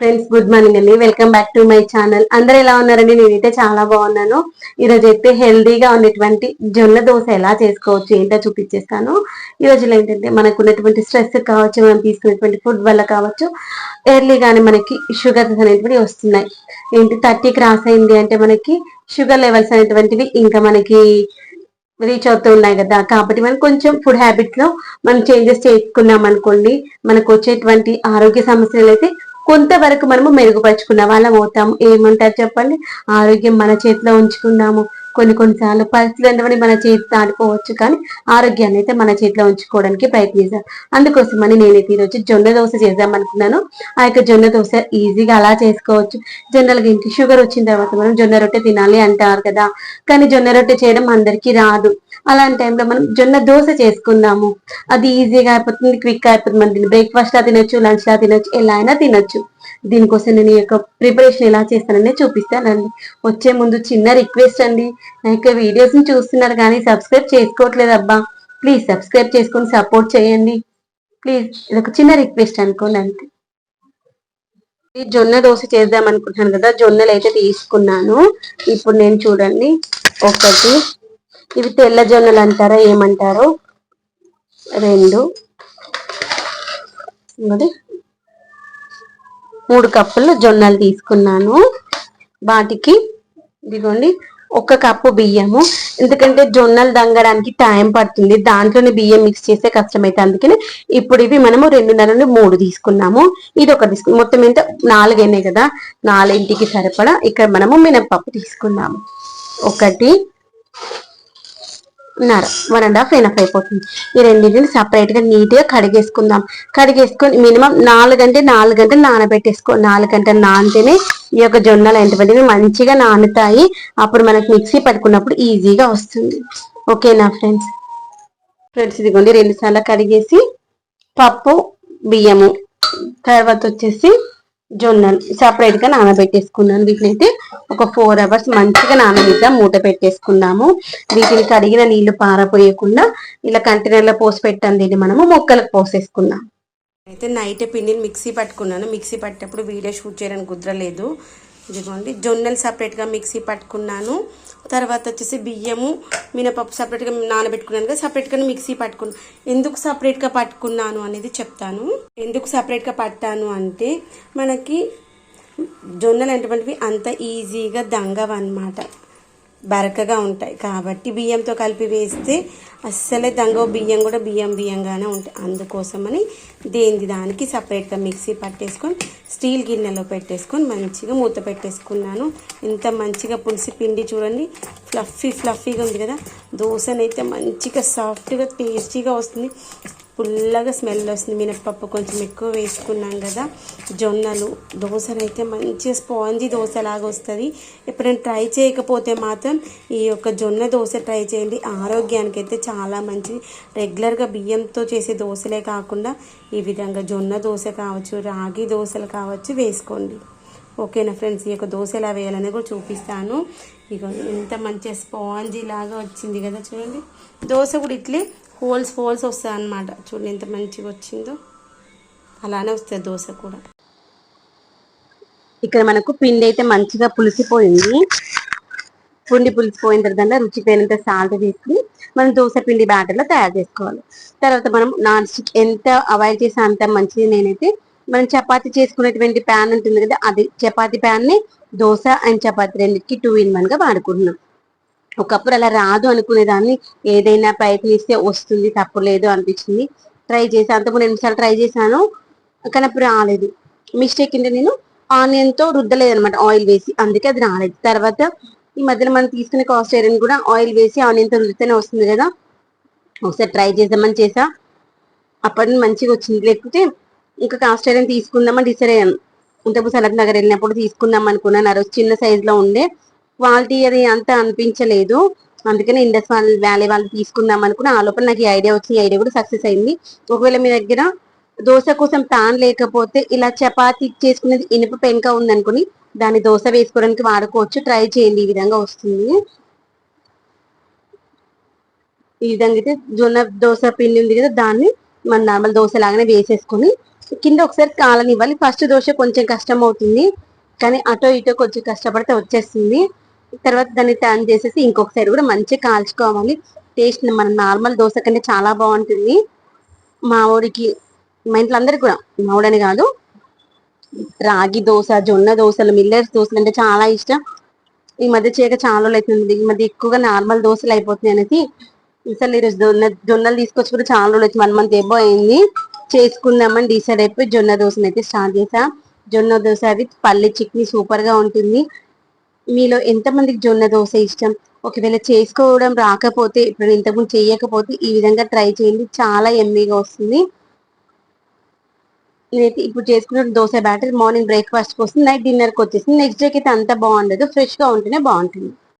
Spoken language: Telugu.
ఫ్రెండ్స్ గుడ్ మార్నింగ్ అండి. Welcome back to my channel అందరూ ఎలా ఉన్నారండి? నేనైతే చాలా బాగున్నాను. ఈరోజు అయితే హెల్దీగా ఉన్నటువంటి జొన్న దోశ ఎలా చేసుకోవచ్చు ఏంటో చూపించేస్తాను ఈ రోజులో ఏంటంటే మనకు ఉన్నటువంటి స్ట్రెస్ కావచ్చు మనం తీసుకునేటువంటి ఫుడ్ వల్ల కావచ్చు ఎర్లీగానే మనకి షుగర్స్ అనేటువంటివి వస్తున్నాయి. ఏంటి? థర్టీ క్రాస్ అయింది అంటే మనకి షుగర్ లెవెల్స్ అనేటువంటివి ఇంకా మనకి రీచ్ అవుతూ ఉన్నాయి కదా. కాబట్టి మనం కొంచెం ఫుడ్ హ్యాబిట్స్లో మనం చేంజెస్ చేసుకున్నాం అనుకోండి మనకు వచ్చేటువంటి ఆరోగ్య సమస్యలు అయితే కొంతవరకు మనము మెరుగుపరుచుకున్న వాళ్ళం అవుతాము. ఏమంటారు చెప్పండి? ఆరోగ్యం మన చేతిలో ఉంచుకున్నాము. కొన్ని కొన్నిసార్లు పరిస్థితులు ఎంతమంది మన చేతి దాటిపోవచ్చు కానీ ఆరోగ్యాన్ని అయితే మన చేతిలో ఉంచుకోవడానికి ప్రయత్నిస్తాం అందుకోసమని నేనైతే ఈరోజు జొన్న దోశ చేద్దాం అనుకున్నాను. ఆ యొక్క జొన్న దోశ ఈజీగా అలా చేసుకోవచ్చు. జనరల్గా ఇంటి షుగర్ వచ్చిన తర్వాత మనం జొన్న రొట్టె తినాలి అంటారు కదా. కానీ జొన్న రొట్టె చేయడం అందరికీ రాదు. అలాంటి టైంలో మనం జొన్న దోశ చేసుకుందాము. అది ఈజీగా అయిపోతుంది క్విక్ అయిపోతుంది. మనం బ్రేక్ఫాస్ట్ లా తినొచ్చు లంచ్ లా తినొచ్చు ఎలా అయినా తినొచ్చు. దీనికోసం నేను ఈ యొక్క ప్రిపరేషన్ ఎలా చేస్తానని చూపిస్తానండి. వచ్చే ముందు చిన్న రిక్వెస్ట్ అండి. నా యొక్క వీడియోస్ని చూస్తున్నారు కానీ సబ్స్క్రైబ్ చేసుకోవట్లేదు అబ్బా. ప్లీజ్ సబ్స్క్రైబ్ చేసుకొని సపోర్ట్ చేయండి. ప్లీజ్ ఇది ఒక చిన్న రిక్వెస్ట్ అనుకోండి అంతే. ఈ జొన్న దోశ చేద్దాం అనుకుంటున్నాను కదా జొన్నలు అయితే తీసుకున్నాను. ఇప్పుడు నేను చూడండి ఒకటి ఇవి తెల్ల జొన్నలు అంటారా? ఏమంటారు? రెండు. మూడు కప్పులు జొన్నలు తీసుకున్నాను. వాటికి ఇదిగోండి ఒక కప్పు బియ్యము. ఎందుకంటే జొన్నలు దంగడానికి టైం పడుతుంది. దాంట్లోనే బియ్యం మిక్స్ చేస్తే కష్టమైతే అందుకని ఇప్పుడు ఇవి మనము రెండున్నర నుండి మూడు తీసుకున్నాము. ఇది ఒక తీసుకు మొత్తం ఎంత? నాలుగైనాయి కదా. నాలుగింటికి సరిపడా. ఇక్కడ మనము మినప్పప్పు తీసుకున్నాము. ఒకటి నర వన్ అండ్ హాఫ్ ఎనఫ్ అయిపోతుంది. ఈ రెండింటిని సపరేట్గా నీట్గా కడిగేసుకుందాం. కడిగేసుకొని మినిమం నాలుగు గంటలు నాలుగు గంటలు నానబెట్టేసుకో నాలుగు గంటలు నానితేనే ఈ యొక్క జొన్నలు ఎంతమంది మంచిగా నానుతాయి. అప్పుడు మనకు మిక్సీ పట్టుకున్నప్పుడు ఈజీగా వస్తుంది. ఓకేనా ఫ్రెండ్స్ ఫ్రెండ్స్ ఇదిగోండి రెండు సార్లు కడిగేసి పప్పు బియ్యము తర్వాత వచ్చేసి జొన్నలు సపరేట్గా నానబెట్టేసుకున్నాను. వీటిని అయితే ఒక ఫోర్ అవర్స్ మంచిగా నానబెట్టాం. మూట పెట్టేసుకున్నాము. వీటిని కడిగిన నీళ్ళు పారపోయకుండా ఇలా కంటైనర్లో పోసి పెట్టాం దీన్ని మనము. మొక్కలకు పోసేసుకున్నాం. అయితే నైట్ పిండిని మిక్సీ పట్టుకున్నాను. మిక్సీ పట్టేటప్పుడు వీడియో షూట్ చేయడానికి కుదరలేదు. ఇదిగోండి జొన్నలు సపరేట్గా మిక్సీ పట్టుకున్నాను. తర్వాత వచ్చేసి బియ్యము మినపప్పు సపరేట్గా నానబెట్టుకున్నాను కదా సపరేట్గా మిక్సీ పట్టుకున్నాను ఎందుకు సపరేట్గా పట్టుకున్నాను అనేది చెప్తాను. ఎందుకు సపరేట్గా పట్టాను అంటే మనకి జొన్నలు అనేటువంటివి అంత ఈజీగా దంగవన్నమాట. బరకగా ఉంటాయి. కాబట్టి బియ్యంతో కలిపి వేస్తే అస్సలే దంగో బియ్యం కూడా బియ్యం బియ్యంగానే ఉంటాయి. అందుకోసమని దేని దానికి సపరేట్గా మిక్సీ పట్టేసుకొని స్టీల్ గిన్నెలో పెట్టేసుకొని మంచిగా మూత పెట్టేసుకున్నాను. ఇంత మంచిగా పులిసి పిండి చూడండి. ఫ్లఫీ ఫ్లఫీగా ఉంది కదా. దోశనైతే మంచిగా సాఫ్ట్గా టేస్టీగా వస్తుంది. పుల్లగా స్మెల్ వస్తుంది. మినప్పప్పు కొంచెం ఎక్కువ వేసుకున్నాం కదా. జొన్నలు దోశనైతే మంచిగా స్పాంజీ దోశలాగా వస్తుంది. ఎప్పుడైనా ట్రై చేయకపోతే మాత్రం ఈ యొక్క జొన్న దోశ ట్రై చేయండి. ఆరోగ్యానికి అయితే చాలా మంచిది. రెగ్యులర్గా బియ్యంతో చేసే దోశలే కాకుండా ఈ విధంగా జొన్న దోశ కావచ్చు రాగి దోశలు కావచ్చు వేసుకోండి. ఓకేనా ఫ్రెండ్స్? ఈ యొక్క దోశ ఎలా వేయాలని కూడా చూపిస్తాను. ఇక ఎంత మంచిగా స్పాంజీ లాగా వచ్చింది కదా చూడండి. దోశ కూడా ఇట్లే హోల్స్ హోల్స్ వస్తాయి అన్నమాట చూడండి ఎంత మంచిగా వచ్చిందో. అలానే వస్తుంది దోశ కూడా. ఇక్కడ మనకు పిండి అయితే మంచిగా పులిసిపోయింది. పిండి పులిసిపోయిన తర్వాత రుచి పోయినంత సాల్ట్ తీసుకుని మనం దోశ పిండి బ్యాటర్లో తయారు చేసుకోవాలి. తర్వాత మనం నాన్ స్టిక్ ఎంత అవాయిడ్ చేస్తే అంత మంచిది. నేనైతే మనం చపాతి చేసుకునేటువంటి ప్యాన్ ఉంటుంది కదా అది చపాతి ప్యాన్ని దోశ అండ్ చపాతి రెండింటికి టూ ఇన్ వన్గా వాడుకుంటున్నాం. ఒకప్పుడు అలా రాదు అనుకునేదాన్ని. ఏదైనా ప్రయత్నిస్తే వస్తుంది తప్పులేదు అనిపించింది. ట్రై చేసి అంతకు ఎన్నిసార్లు ట్రై చేశాను కానీ అప్పుడు రాలేదు. మిస్టేక్ ఏంటంటే నేను ఆనియన్తో రుద్దలేదు అనమాట ఆయిల్ వేసి. అందుకే అది రాలేదు. తర్వాత ఈ మధ్యలో మనం తీసుకునే కాస్ట్ ఐరన్ కూడా ఆయిల్ వేసి ఆనియన్తో రుద్దితేనే వస్తుంది కదా. ఒకసారి ట్రై చేద్దామని చేసా. అప్పటి మంచిగా వచ్చింది. లేకపోతే ఇంకా కాస్ట్ ఐరన్ తీసుకుందామని డిసైడ్ అయ్యాను. ఇంతకు సనత్ నగర్ వెళ్ళినప్పుడు తీసుకుందాం అనుకున్నాను. ఆ రోజు చిన్న సైజులో ఉండే. క్వాలిటీ అది అంత అనిపించలేదు. అందుకని ఇండస్ వాళ్ళ వ్యాలీ వాళ్ళు తీసుకుందాం అనుకుని ఆ లోపల నాకు ఈ ఐడియా వచ్చింది ఐడియా కూడా సక్సెస్ అయింది. ఒకవేళ మీ దగ్గర దోశ కోసం ప్యాన్ లేకపోతే ఇలా చపాతి చేసుకునేది ఇనుప పెంక ఉందనుకుని దాన్ని దోశ వేసుకోవడానికి వాడుకోవచ్చు. ట్రై చేయండి ఈ విధంగా వస్తుంది. ఈ విధంగా అయితే జొన్న దోశ పిండి ఉంది కదా దాన్ని మన నార్మల్ దోశ లాగానే వేసేసుకొని కింద ఒకసారి కాలనివ్వాలి. ఫస్ట్ దోశ కొంచెం కష్టం అవుతుంది కానీ అటో ఇటో కొంచెం కష్టపడితే వచ్చేస్తుంది. తర్వాత దాన్ని టర్న్ చేసేసి ఇంకొకసారి కూడా మంచిగా కాల్చుకోవాలి. టేస్ట్ మన నార్మల్ దోశ కంటే చాలా బాగుంటుంది. మా ఊరికి మా ఇంట్లో అందరికి కూడా మా ఊడని కాదు. రాగి దోశ జొన్న దోశలు మిల్లర్స్ దోశలు అంటే చాలా ఇష్టం. ఈ మధ్య చేయక చాలా రోజులు అవుతుంది. ఈ మధ్య ఎక్కువగా నార్మల్ దోశలు అయిపోతున్నాయి అనేసి అసలు ఈరోజు జొన్న జొన్నలు తీసుకొచ్చి కూడా చాలా రోజులు వచ్చి వన్ మంత్ ఎబో అయింది. చేసుకుందామని డిసైడ్ అయిపోయి జొన్న దోశను అయితే స్టార్ట్ చేసా. జొన్న దోశ అది పల్లి చిక్ని సూపర్గా ఉంటుంది. మీలో ఎంతమందికి జొన్న దోశ ఇష్టం? ఒకవేళ చేసుకోవడం రాకపోతే ఇప్పుడు ఇంతకుముందు చేయకపోతే ఈ విధంగా ట్రై చేయండి. చాలా ఎమ్మీగా వస్తుంది. నేనైతే ఇప్పుడు చేసుకున్న దోశ బ్యాటర్ మార్నింగ్ బ్రేక్ఫాస్ట్కి వస్తుంది నైట్ డిన్నర్కి వచ్చేసింది. నెక్స్ట్ డేకి అయితే అంత బాగుండదు. ఫ్రెష్గా ఉంటేనే బాగుంటుంది.